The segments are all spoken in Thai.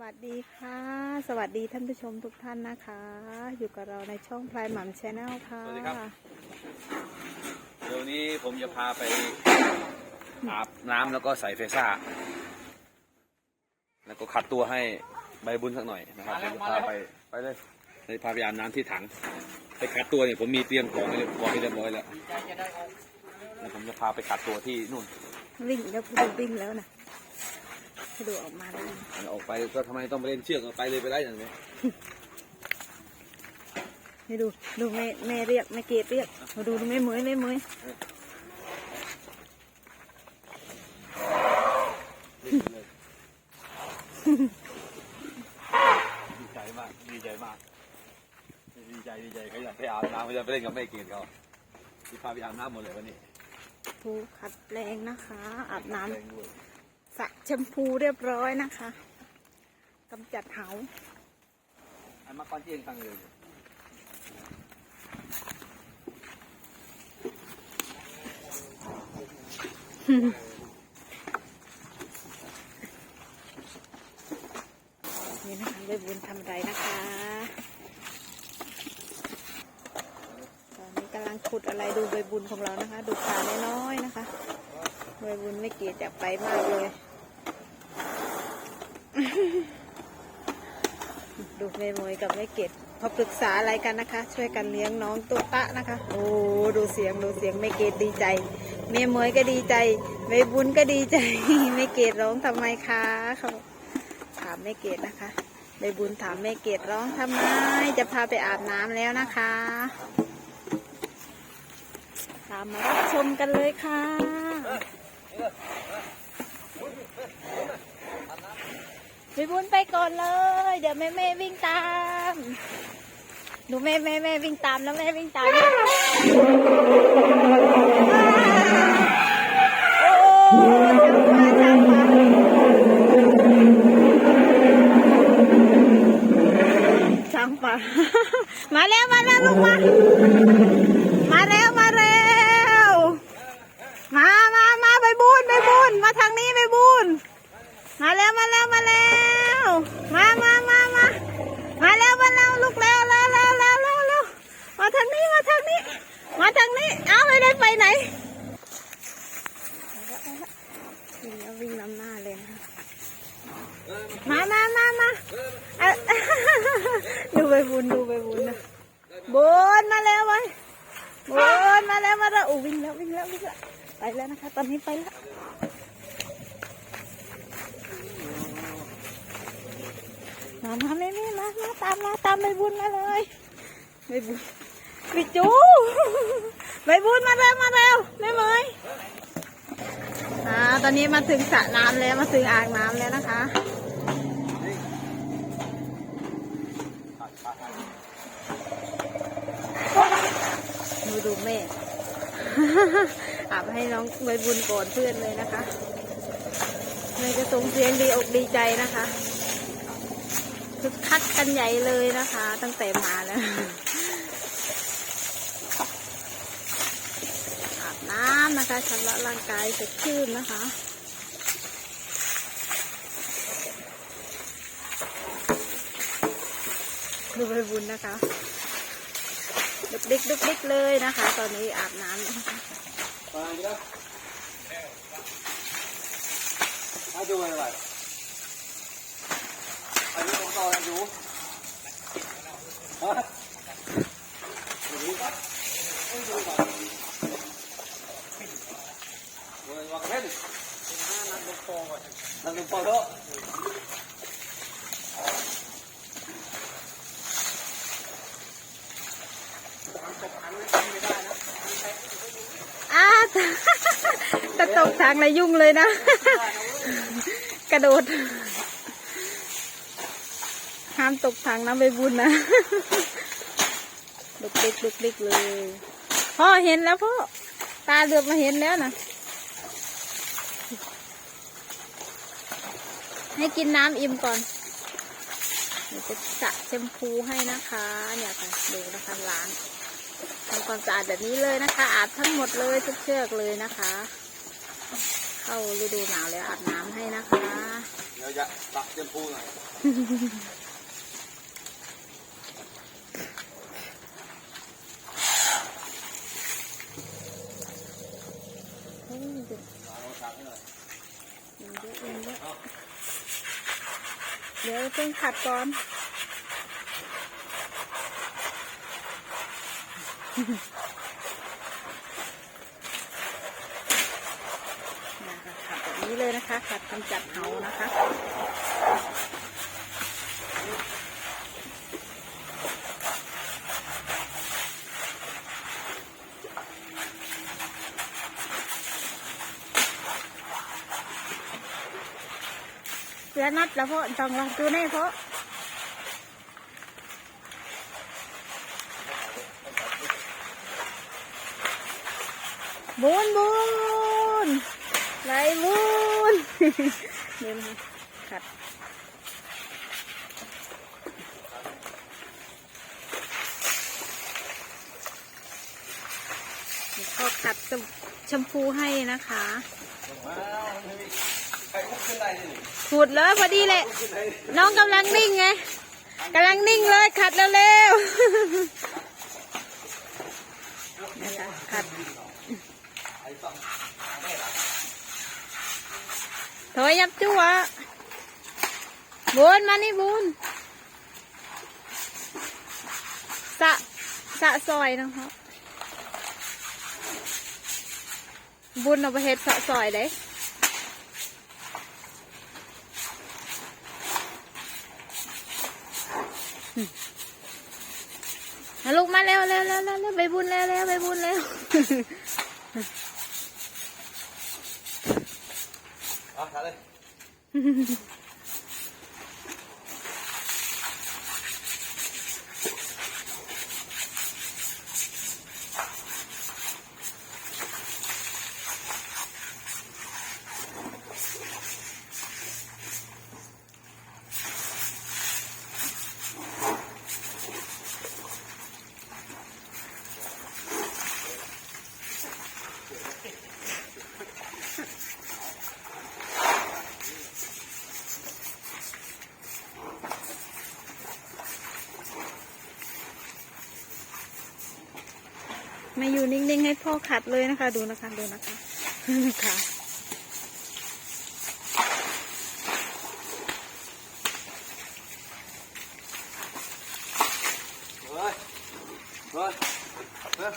วัสดีค่ะ สวัสดีท่านผู้ชมทุกท่านนะคะ อยู่กับเราในช่องพลายหม่ำชแนลค่ะ สวัสดีครับ เดี๋ยวนี้ผมจะพาไปอาบน้ำแล้วก็ใส่เฟซ่า แล้วก็ขัดตัวให้ใบบุญสักหน่อยนะครับผมจะพาไปไปเลยเลยพาไปอาบน้ำที่ถัง ไปขัดตัวเนี่ยผมมีเตรียมของไว้เรียบร้อยเรียบร้อยแล้วแล้วผมจะพาไปขัดตัวที่นู่น วิ่งแล้วพูดวิ่งแล้วนะ ให้ดูออกมาได้ออกไปก็ทำไมต้องไปเล่นเชือกออกไปเลยไปได้อย่างนี้ให้ดูดูแม่แม่เรียกแม่เกดเรียกมาดูดูแม่เหมยแม่เหมยดีใจมากดีใจมากดีใจดีใจเขาอยากไปอาบน้ำเขาอยากไปเล่นกับแม่เกดเขาที่พาไปอาบน้ำหมดเลยวันนี้ภูขัดแปลงนะคะอาบน้ำแรงด้วย สระแชมพูเรียบร้อยนะคะกำจัดเหาอันมาก้อนเจียงตังเลยนี่นะคะใบบุญทำไรนะคะ ตอนนี้กำลังขุดอะไรดูใบบุญของเรานะคะ ดูขาน้อยๆนะคะ ใบบุญไม่เกียจากไปมากเลย ดูแม่มวยกับแม่เกดพอปรึกษาอะไรกันนะคะ ช่วยกันเลี้ยงน้องตุ๊ตะนะคะ โอ้ดูเสียงดูเสียงแม่เกดดีใจแม่มวยก็ดีใจแม่บุญก็ดีใจแม่เกดร้องทำไมคะเขาถามแม่เกดนะคะแม่บุญถามแม่เกดร้องทำไม จะพาไปอาบน้ำแล้วนะคะตามมารับชมกันเลยค่ะ พี่บุญไปก่อนเลย เดี๋ยวแม่แม่วิ่งตามหนูแม่แม่แม่วิ่งตามแล้วแม่วิ่งตามโอ้างมาช่างมาช่างมามาแล้วมาแล้วลูกมามาแล้วมาแล้วมามามาไปบุญไปบุญมาทางนี้ไปบุญ มา แล้วมาแล้วมาแล้ว มามามามามาแล้วมาแล้วลูกแล้วแล้วแล้วแล้วแล้วแล้วมาทางนี้มาทางนี้ มาทางนี้ เอ้าไม่ได้ไปไหนวิ่งแล้ววิ่งนำหน้าเลยนะคะมามามามาอะดูไปบุญดูไปบุญนะบุญมาแล้วไปบุญมาแล้วมาแล้วโอ้วิ่งแล้ววิ่งแล้ววิ่งแล้วไปแล้วนะคะ ตอนนี้ไปแล้ว มามาแม่แม่มามาตามมาตามใบบุญมาเลยใบบุญบิจูใบบุญมาเร็วมาเร็วแม่เมยอ่าตอนนี้มาถึงสระน้ำแล้วมาถึงอ่างน้ำแล้วนะคะดูดูแม่อาบให้น้องใบบุญก่อนเพื่อนเลยนะคะแม่จะส่งเสียงดีอกดีใจนะคะ คึกคักกันใหญ่เลยนะคะ ตั้งแต่มาแล้วอาบน้ำนะคะชำระร่างกายสดชื่นนะคะดูไปบุญนะคะดุกดิกดุกดิกเลยนะคะ ตอนนี้อาบน้ำนะคะมาดีแล้วมาดูอะไร ต่ออยู่ฮะดูดิครับดูดิครับวันวันเล่นนั่งดูฟองก่อนนั่งดูฟองเถอะอาจะตกทางอะไรยุ่งเลยนะ กระโดด ห้ามตกทางน้ำใบบุญนะลุกดิกลุกดิกเลยพ่อเห็นแล้วพ่อตาเหลือบมาเห็นแล้วนะให้กินน้ำอิ่มก่อนเดี๋ยวจะสระแชมพูให้นะคะ เนี่ยค่ะดูนะคะล้างทำความสะอาดแบบนี้เลยนะคะ อาบทั้งหมดเลยทุกเชือกเลยนะคะ เข้าฤดูหนาวแล้วอาบน้ำให้นะคะ เดี๋ยวจะตักเตรียมพูหน่อย เฮ้ยเดี๋ยว เอาตักให้หน่อย เดี๋ยวเดี๋ยว เดี๋ยวเดี๋ยวเพิ่งขัดก่อน นะคะขัดแบบนี้เลยนะคะ ขัดกำจัดเหานะคะ อนัดแล้วพ่อต้องลองดูแน่พ่อบุญบุญไหลบุญเดี๋ยนะขัดเดี๋ยวพ่อขัดชมชมพูให้นะคะ ขึ้นได้นี่ขูดเลยพอดีเลยน้องกำลังนิ่งไงกำลังนิ่งเลยขัดเร็วๆนะคะขัดถอยยับจั่วบุญมานี่บุญสะสะซอยนะคะบุญเอาไปเฮ็ดสะซอยเลย มาลูกมาเร็วเร็วเร็วเร็วไปบุญเร็วเร็วไปบุญเร็วเอาตักเลย ไม่อยู่นิ่งๆให้พ่อขัดเลยนะคะ ดูนะคะดูนะคะค่ะเฮ้ยเฮ้ยเฮ้ย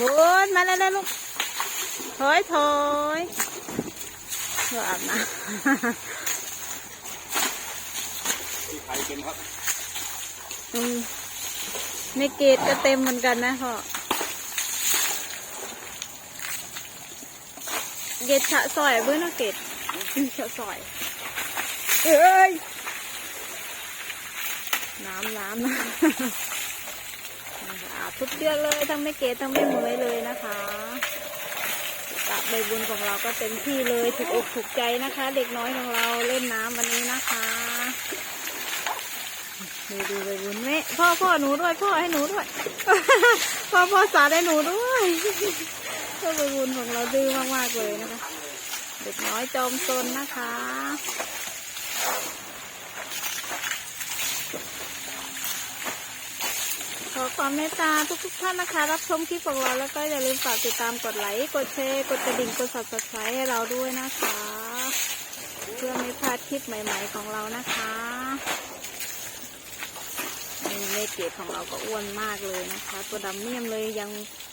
บุญมาแล้วลูกถอยถอยเพื่ออาบน้ที่ใครเป็นครับำอืมในเกตก็เต็มเหมือนกันนะพ่อเกตฉะซอยเบื้องนะเกตอืมฉะซอย เอ้ย น้ำน้ำนะ นะคะอาบ ทุกเชือกเลยทั้งไม่เกตทั้งไม่เหมยเลยนะคะกะใบบุญของเราก็เต็มที่เลยถูกอกถูกใจนะคะ เด็กน้อยของเราเล่นน้ำวันนี้นะคะดูดูใบบุญแม่พ่อพ่อหนูด้วยพ่อให้หนูด้วย พ่อพ่อสาดให้หนูด้วยพ่อใบบุญของเราดื้อมากๆเลยนะคะ เด็กน้อยจอมซนนะคะ ขอความเมตตาทุกๆท่านนะคะ รับชมคลิปของเราแล้วก็อย่าลืมฝากติดตามกดไลค์กดแชร์กดกระดิ่งกด subscribe ให้เราด้วยนะคะ เพื่อไม่พลาดคลิปใหม่ ๆของเรานะคะนี่เมเกดของเราก็อ้วนมากเลยนะคะ ตัวดำเนียมเลยยัง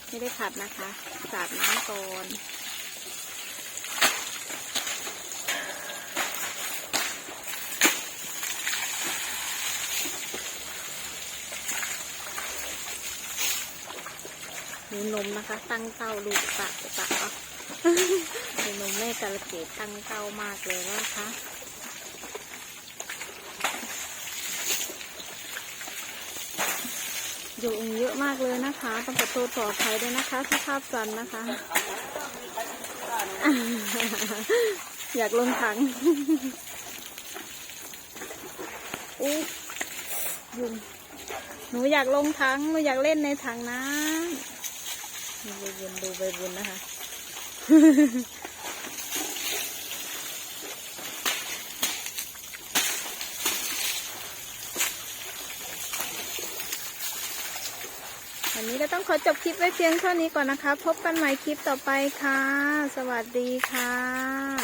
ไม่ได้ขัดนะคะสาดน้ำก่อน นมนะคะ ตั้งเต้าลูกตะตะเอาดูนมแม่กระเกดตั้งเต้ามากเลยนะคะยุงเยอะมากเลยนะคะ ต้องขอโทษขออภัยด้วยนะคะที่ภาพสั่นนะคะ อยากลงถังอุ๊ยุงหนูอยากลงถังหนูอยากเล่นในถังน้ำ ใบบุญดูใบบุญนะคะวันนี้ก็ต้องขอจบคลิปไว้เพียงเท่านี้ก่อนนะคะ พบกันใหม่คลิปต่อไปค่ะ สวัสดีค่ะ